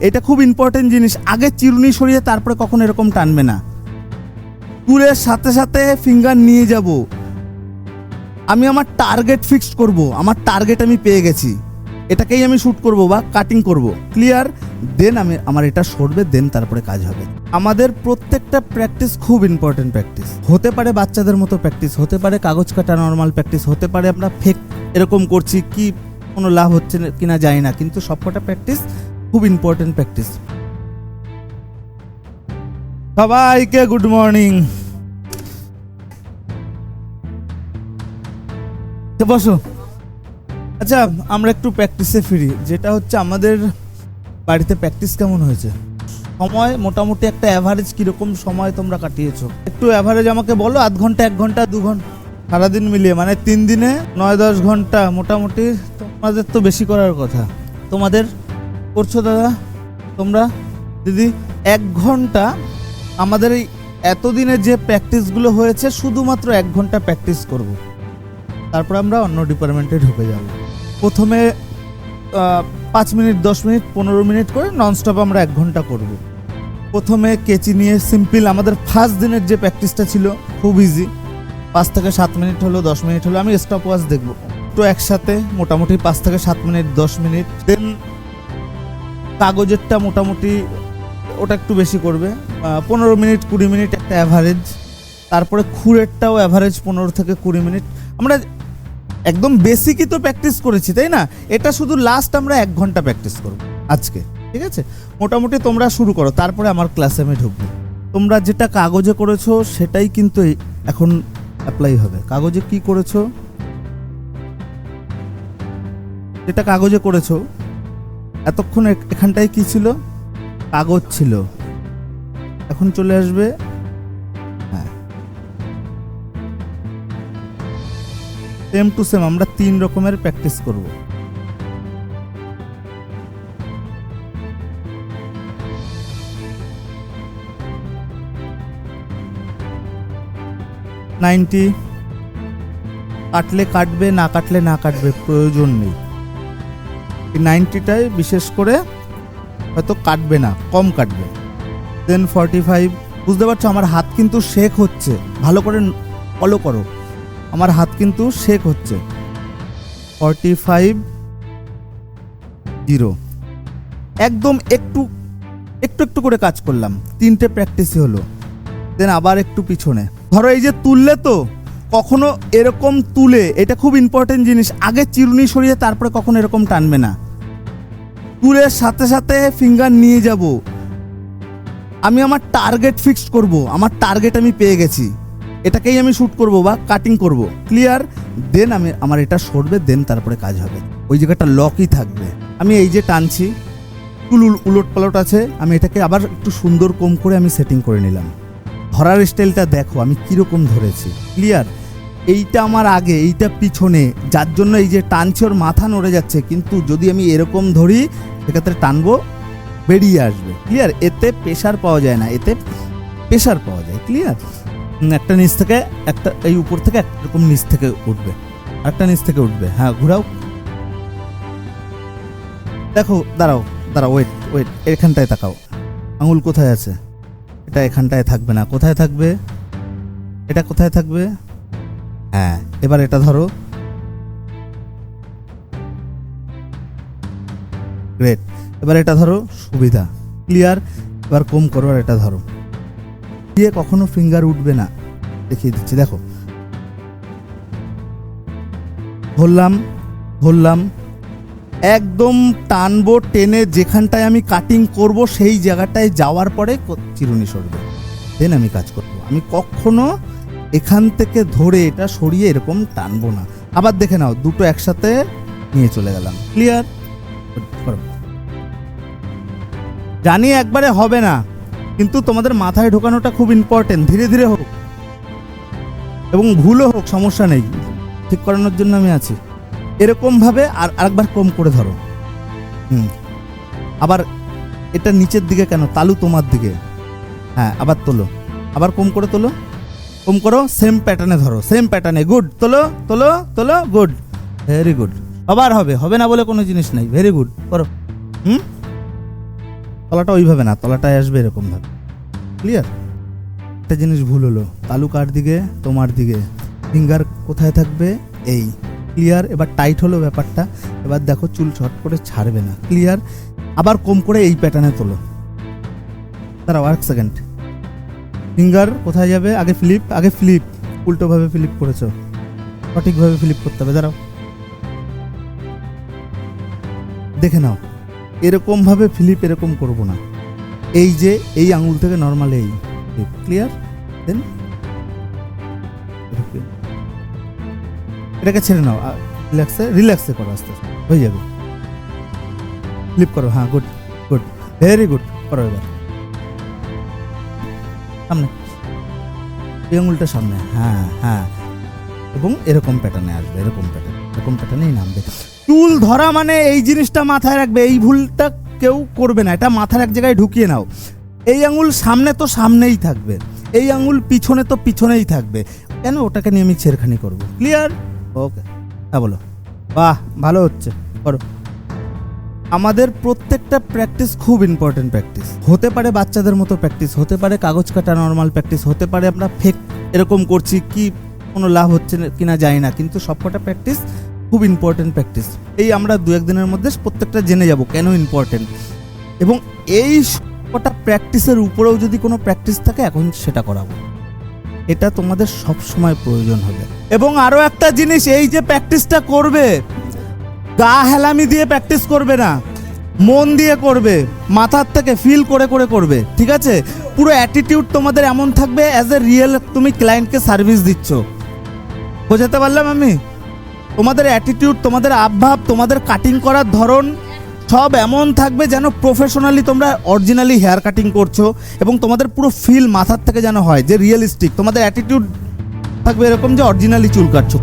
এটা খুব ইম্পর্টেন্ট জিনিস। আগে চিরুনি সরিয়ে তারপরে কখন এরকম টানবে না। টুলের সাথে সাথে ফিঙ্গার নিয়ে যাব। আমি আমার টার্গেট ফিক্সড করব। আমার টার্গেট আমি পেয়ে গেছি। এটাকেই আমি শ্যুট করব বা কাটিং করব। ক্লিয়ার দেন আমি, আমার এটা সরবে দেন তারপরে কাজ হবে। আমাদের প্রত্যেকটা প্র্যাকটিস খুব ইম্পর্টেন্ট প্র্যাকটিস হতে পারে বাচ্চাদের মতো প্র্যাকটিস হতে পারে কাগজ কাটা নর্মাল প্র্যাকটিস হতে পারে আমরা ফেক এরকম করছি, কি কোনো লাভ হচ্ছে কিনা যায় না। কিন্তু সবকটা প্র্যাকটিস খুব ইম্পর্টেন্ট প্র্যাকটিস সবাইকে গুড মর্নিং বসো। আচ্ছা আমরা একটু প্র্যাকটিসে ফিরি। যেটা হচ্ছে আমাদের বাড়িতে প্র্যাকটিস কেমন হয়েছে? সময় মোটামুটি একটা অ্যাভারেজ কীরকম সময় তোমরা কাটিয়েছো? একটু অ্যাভারেজ আমাকে বলো, আধ ঘণ্টা, এক ঘণ্টা, দু ঘণ্টা? সারাদিন মিলিয়ে মানে তিন দিনে নয় দশ ঘণ্টা মোটামুটি তোমাদের তো বেশি করার কথা। তোমাদের করছ দাদা? তোমরা? দিদি, এক ঘণ্টা আমাদের এই এতদিনের যে প্র্যাকটিসগুলো হয়েছে, শুধুমাত্র এক ঘণ্টা প্র্যাকটিস করব। তারপর আমরা অন্য ডিপার্টমেন্টে ঢুকে যাব। প্রথমে পাঁচ মিনিট, দশ মিনিট, পনেরো মিনিট করে ননস্টপ আমরা এক ঘণ্টা করব। প্রথমে কেচি নিয়ে সিম্পল আমাদের ফার্স্ট দিনের যে প্র্যাকটিসটা ছিল, খুব ইজি পাঁচ থেকে সাত মিনিট হলো, দশ মিনিট হলো, আমি স্টপ ওয়াচ দেখব। তো একসাথে, মোটামুটি পাঁচ থেকে সাত মিনিট, দশ মিনিট দেন কাগজেরটা মোটামুটি ওটা একটু বেশি করবে। পনেরো মিনিট, কুড়ি মিনিট একটা অ্যাভারেজ তারপরে খুরেরটাও অ্যাভারেজ পনেরো থেকে কুড়ি মিনিট। আমরা একদম বেসিকই তো প্র্যাকটিস করেছি, তাই না? এটা শুধু লাস্ট আমরা এক ঘণ্টা প্র্যাকটিস করব আজকে, ঠিক আছে? মোটামুটি তোমরা শুরু করো, তারপরে আমার ক্লাসে আমি ঢুকবো। তোমরা যেটা কাগজে করেছ, সেটাই কিন্তু এখন অ্যাপ্লাই হবে। কাগজে কি করেছ? যেটা কাগজে করেছ এতক্ষণ এখানটায় কি ছিল? কাগজ ছিল। এখন চলে আসবে? হ্যাঁ। সেম টু সেম আমরা তিন রকমের প্র্যাকটিস করব। নাইনটি কাটলে কাটবে, না কাটলে না কাটবে, প্রয়োজন নেই। নাইনটিটায় বিশেষ করে হয়তো কাটবে না, কম কাটবে। দেন ফর্টি ফাইভ বুঝতে পারছ? আমার হাত কিন্তু শেক হচ্ছে। ভালো করে ফলো করো। আমার হাত কিন্তু শেক হচ্ছে। ফর্টি ফাইভ জিরো একদম একটু একটু একটু করে কাজ করলাম। তিনটে প্র্যাকটিসই হলো। দেন আবার একটু পিছনে। ধরো এই যে তুললে তো, কখনো এরকম তুলে, এটা খুব ইম্পর্টেন্ট জিনিস। আগে চিরুনি সরিয়ে তারপরে কখনো এরকম টানবে না। টুলের সাথে সাথে ফিঙ্গার নিয়ে যাব। আমি আমার টার্গেট ফিক্সড করব, আমার টার্গেট আমি পেয়ে গেছি। এটাকেই আমি শ্যুট করব বা কাটিং করব। ক্লিয়ার দেন আমি, আমার এটা সরবে দেন তারপরে কাজ হবে। ওই জায়গাটা লকই থাকবে। আমি এই যে টানছি টুল উলট পালট আছে, আমি এটাকে আবার একটু সুন্দর কম করে আমি সেটিং করে নিলাম। ধরার স্টাইলটা দেখো, আমি কীরকম ধরেছি। ক্লিয়ার এইটা আমার আগে, এইটা পিছনে। যার জন্য এই যে টানছে, ওর মাথা নড়ে যাচ্ছে। কিন্তু যদি আমি এরকম ধরি, সেক্ষেত্রে টানবো, বেরিয়ে আসবে। ক্লিয়ার এতে প্রেশার পাওয়া যায় না। এতে প্রেশার পাওয়া যায়। ক্লিয়ার একটা নিচ থেকে, একটা এই উপর থেকে, একরকম নিচ থেকে উঠবে। একটা নিচ থেকে উঠবে। হ্যাঁ ঘোরাও। দেখো, দাঁড়াও দাঁড়াও ওয়েট ওয়েট এখানটায় তাকাও। আঙুল কোথায় আছে? এটা এখানটায় থাকবে না। কোথায় থাকবে? এটা কোথায় থাকবে? হ্যাঁ এবার এটা ধরো। গ্রেট এবার এটা ধরো, সুবিধা। ক্লিয়ার এবার কম করো আর এটা ধরো। দিয়ে কখনো ফিঙ্গার উঠবে না। দেখিয়ে দিচ্ছি, দেখো। ধরলাম ধরলাম। একদম টানবো টেনে যেখানটায় আমি কাটিং করব, সেই জায়গাটায় যাওয়ার পরে চিরুনি সরবে। দেন আমি কাজ করব। আমি কখনো এখান থেকে ধরে এটা সরিয়ে এরকম টানবো না। আবার দেখে নাও, দুটো একসাথে নিয়ে চলে গেলাম। ক্লিয়ার জানি একবারে হবে না, কিন্তু তোমাদের মাথায় ঢোকানোটা খুব ইম্পর্টেন্ট ধীরে ধীরে হোক, এবং ভুলও হোক, সমস্যা নেই। ঠিক করানোর জন্য আমি আছি। এরকম ভাবে আর আরেকবার কম করে ধরো। হুম। আবার এটা নিচের দিকে কেন? তালু তোমার দিকে। হ্যাঁ আবার তোলো। আবার কম করে তোলো। কম করো সেম প্যাটার্নে ধরো সেম প্যাটার্নে গুড তোলো তোলো তোলো গুড ভেরি গুড আবার হবে হবে না বলে কোনো জিনিস নাই ভেরি গুড করো। হুম? তলাটা ওইভাবে না, তলাটায় আসবে এরকম ভাবে। ক্লিয়ার একটা জিনিস ভুল হলো, তালু কার দিকে, তোমার দিকে? ফিঙ্গার কোথায় থাকবে? এই। ক্লিয়ার এবার টাইট হলো ব্যাপারটা, এবার দেখো চুল শর্ট করে ছাড়বে না। ক্লিয়ার আবার কম করে এই প্যাটার্নে তোলো। দাঁড়াও এক সেকেন্ড ফিঙ্গার কোথায় যাবে? আগে ফ্লিপ আগে ফ্লিপ উল্টোভাবে ফ্লিপ করেছ। সঠিকভাবে ফ্লিপ করতে হবে, দাঁড়াও। দেখে নাও এরকম ভাবে ফ্লিপ এরকম করব না। এই যে, এই আঙুল থেকে নর্মাল এই। ক্লিয়ার দেন এটাকে ছেড়ে নাও রিল্যাক্সে রিল্যাক্সে করো আস্তে আস্তে। হয়ে যাবে। ফ্লিপ করো হ্যাঁ গুড গুড ভেরি গুড করো এবার। সামনে। এই আঙুলটা সামনে হ্যাঁ হ্যাঁ। এবং এরকম প্যাটার্নে আসবে, এরকম প্যাটার্ন এরকম প্যাটার্নেই নামবে। চুল ধরা মানে এই জিনিসটা মাথায় রাখবে, এই ভুলটা কেউ করবে না, এটা মাথার এক জায়গায় ঢুকিয়ে নাও। এই আঙুল সামনে তো সামনেই থাকবে, এই আঙুল পিছনে তো পিছনেই থাকবে। কেন? ওটাকে নিয়ে আমি ছেড়খানি করব। ক্লিয়ার ওকে হ্যাঁ বলো। বাহ, ভালো হচ্ছে। করো। আমাদের প্রত্যেকটা প্র্যাকটিস খুব ইম্পর্টেন্ট প্র্যাকটিস হতে পারে বাচ্চাদের মতো প্র্যাকটিস হতে পারে কাগজ কাটা নর্মাল প্র্যাকটিস হতে পারে আমরা ফেক এরকম করছি কি কোনো লাভ হচ্ছে কিনা যায় না, কিন্তু সবকটা প্র্যাকটিস খুব ইম্পর্টেন্ট প্র্যাকটিস এই আমরা দু একদিনের মধ্যে প্রত্যেকটা জেনে যাব কেন ইম্পর্টেন্ট এবং এই কটা প্র্যাকটিসের উপরেও যদি কোনো প্র্যাকটিস থাকে, এখন সেটা করাবো। এটা তোমাদের সব সময় প্রয়োজন হবে। এবং আরও একটা জিনিস, এই যে প্র্যাকটিসটা করবে গা হেলামি দিয়ে প্র্যাকটিস করবে না, মন দিয়ে করবে, মাথার থেকে ফিল করে করে করবে, ঠিক আছে? পুরো অ্যাটিটিউড তোমাদের এমন থাকবে অ্যাজ এ রিয়েল তুমি ক্লায়েন্টকে সার্ভিস দিচ্ছ। বোঝাতে পারলাম আমি? তোমাদের অ্যাটিটিউড তোমাদের আবভাব, তোমাদের কাটিং করার ধরন সব এমন থাকবে যেন প্রফেশনালি তোমরা অরিজিনালি হেয়ার কাটিং করছ এবং তোমাদের পুরো ফিল মাথার থেকে যেন হয়, যে রিয়েলিস্টিক তোমাদের অ্যাটিটিউড থাকবে এরকম যে অরিজিনালি চুল কাটছো।